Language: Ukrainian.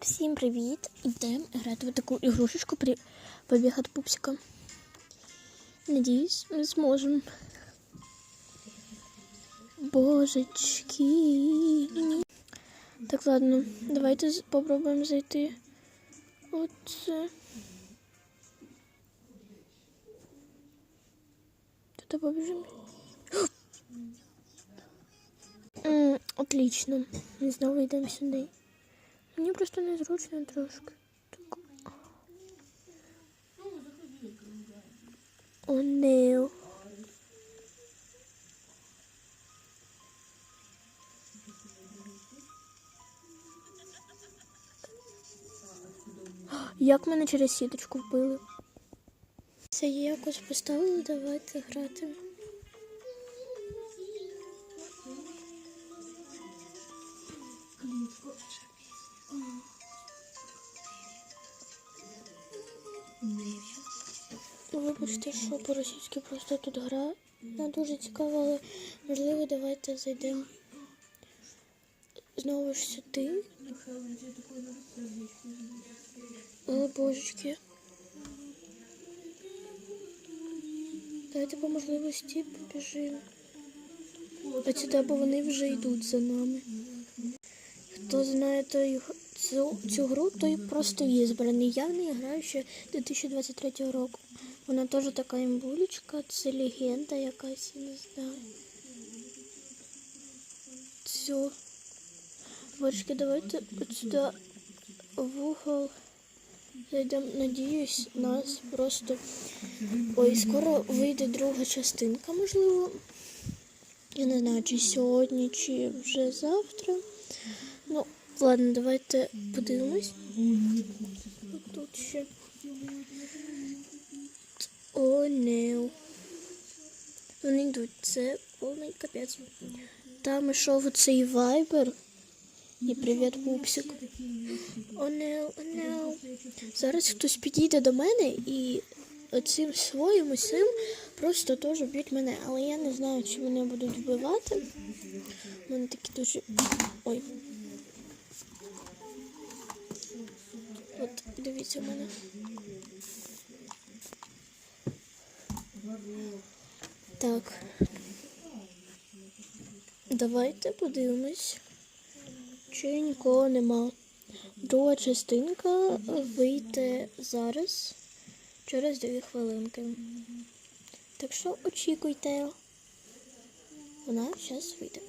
Всім привіт! Йдемо грати в таку ігрушечку при побігати пупсика. Надіюсь, ми зможемо. Божечки. Так, ладно, давайте з- попробуємо зайти. Оце. Тут побіжимо. М, Отлично. Ми знову йдемо сюди. Мені просто незручно трошки. О, не. Як мене через сіточку вбили? Це я якось поставили, давайте грати. Вибачте, що по-російськи просто тут гра не дуже цікава, але можливо давайте зайдемо знову ж сюди. О, божечки. Давайте по можливості побіжимо. А сюди, бо вони вже йдуть за нами. Хто знає той, цю, цю гру, той просто є збраний. Я в неї граю ще 2023 року. Вона теж така імбулечка, це легенда якась, я не знаю. Все. Бочки, давайте от сюди в угол зайдемо. Надіюсь, нас просто. Ой, скоро вийде друга частинка, можливо. Я не знаю, чи сьогодні, чи вже завтра. Ладно, давайте подивимось. Тут ще. О, не. Вони йдуть, це повний капець. Там ішов цей вайбер. І привіт, пупсик. О, не, о, не. Зараз хтось підійде до мене і оцим своїм усім просто теж б'ють мене. Але я не знаю, чи мене будуть вбивати. У мене такі дуже. Ой. От, дивіться в мене. Так. Давайте подивимось. Чи нікого нема. Друга частинка вийде зараз через дві хвилинки. Так що очікуйте. Вона зараз вийде.